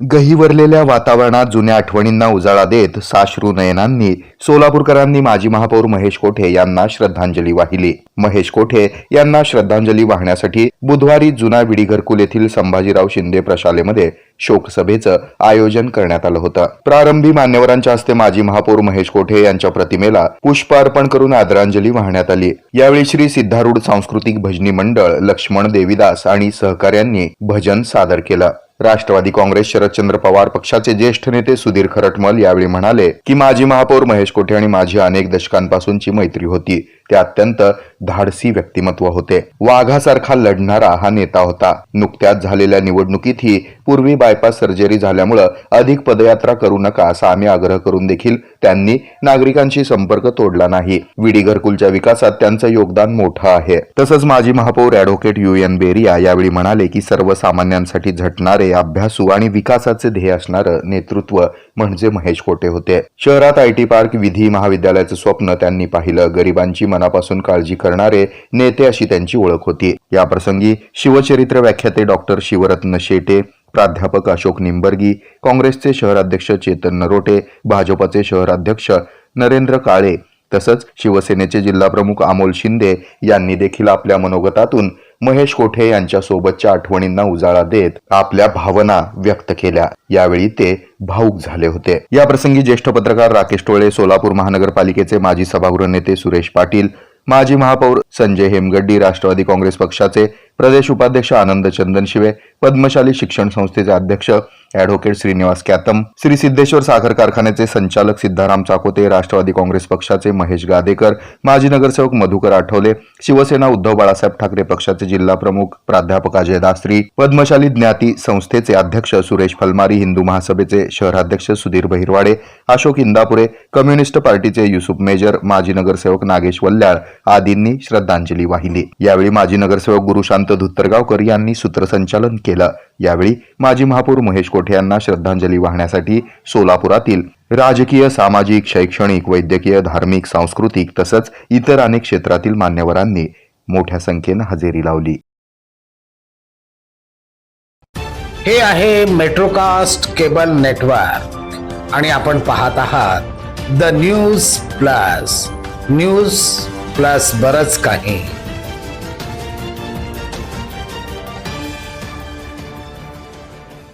गहिवरलेल्या वातावरणात जुन्या आठवणींना उजाळा देत साश्रू नयनांनी सोलापूरकरांनी माजी महापौर महेश कोठे यांना श्रद्धांजली वाहिली. महेश कोठे यांना श्रद्धांजली वाहण्यासाठी बुधवारी जुना विडी घरकुल येथील संभाजीराव शिंदे प्रशालेमध्ये शोकसभेचं आयोजन करण्यात आलं होतं. प्रारंभी मान्यवरांच्या हस्ते माजी महापौर महेश कोठे यांच्या प्रतिमेला पुष्प अर्पण करून आदरांजली वाहण्यात आली. यावेळी श्री सिद्धारूढ सांस्कृतिक भजनी मंडळ लक्ष्मण देवीदास आणि सहकार्यांनी भजन सादर केलं. राष्ट्रवादी काँग्रेस शरदचंद्र पवार पक्षाचे ज्येष्ठ नेते सुधीर खरटमल यावेळी म्हणाले की माजी महापौर महेश कोठे आणि माझी अनेक दशकांपासूनची मैत्री होती. ते अत्यंत धाडसी व्यक्तिमत्व होते. वाघासारखा लढणारा हा नेता होता. नुकत्याच झालेल्या निवडणुकीतही पूर्वी बायपास सर्जरी झाल्यामुळं अधिक पदयात्रा करू नका असा आम्ही आग्रह करून देखील त्यांनी नागरिकांशी संपर्क तोडला नाही. विडी घरकुलच्या विकासात त्यांचं योगदान मोठं आहे. तसंच माजी महापौर अॅडव्होकेट यू एन बेरिया यावेळी म्हणाले की सर्वसामान्यांसाठी झटणारे अभ्यासू आणि विकासाचे ध्येय असणारं नेतृत्व म्हणजे महेश कोटे होते. शहरात आयटी पार्क विधी महाविद्यालयाचं स्वप्न त्यांनी पाहिलं. गरिबांची मनापासून काळजी करणारे नेते अशी त्यांची ओळख होती. याप्रसंगी शिवचरित्र व्याख्याते डॉक्टर शिवरत्न शेटे प्राध्यापक अशोक निंबर्गी काँग्रेसचे शहराध्यक्ष चेतन नरोटे भाजपचे शहराध्यक्ष नरेंद्र काळे तसंच शिवसेनेचे जिल्हाप्रमुख अमोल शिंदे यांनी देखील आपल्या मनोगतातून महेश कोठे यांच्या सोबतच्या आठवणींना उजाळा देत आपल्या भावना व्यक्त केल्या. यावेळी ते भाऊक झाले होते. या प्रसंगी ज्येष्ठ पत्रकार राकेश टोळे सोलापूर महानगरपालिकेचे माजी सभागृह नेते सुरेश पाटील माजी महापौर संजय हेमगड्डी राष्ट्रवादी काँग्रेस पक्षाचे प्रदेश उपाध्यक्ष आनंद चंदनशिवे पद्मशाली शिक्षण संस्थेचे अध्यक्ष ॲडव्होकेट श्रीनिवास कॅतम श्री सिद्धेश्वर साखर कारखान्याचे संचालक सिद्धाराम चाकोते राष्ट्रवादी काँग्रेस पक्षाचे महेश गादेकर माजी नगरसेवक मधुकर आठवले शिवसेना उद्धव बाळासाहेब ठाकरे पक्षाचे जिल्हा प्रमुख प्राध्यापक अजय दासरी पद्मशाली ज्ञाती संस्थेचे अध्यक्ष सुरेश फलमारी हिंदू महासभेचे शहराध्यक्ष सुधीर बहिरवाडे अशोक इंदापुरे कम्युनिस्ट पार्टीचे युसुफ मेजर माजी नगरसेवक नागेश वल्ल्याळ आदींनी श्रद्धांजली वाहिली. यावेळी माजी नगरसेवक गुरुशांत धुत्तरगावकर यांनी सूत्रसंचालन केलं. यावेळी माजी महापौर महेश कोठे यांना श्रद्धांजली वाहण्यासाठी सोलापुरातील राजकीय सामाजिक शैक्षणिक वैद्यकीय धार्मिक सांस्कृतिक तसंच इतर अनेक क्षेत्रातील मान्यवरांनी मोठ्या संख्येनं हजेरी लावली. हे आहे मेट्रोकास्ट केबल नेटवर्क आणि आपण पाहत आहात the news plus news plus बरच काही.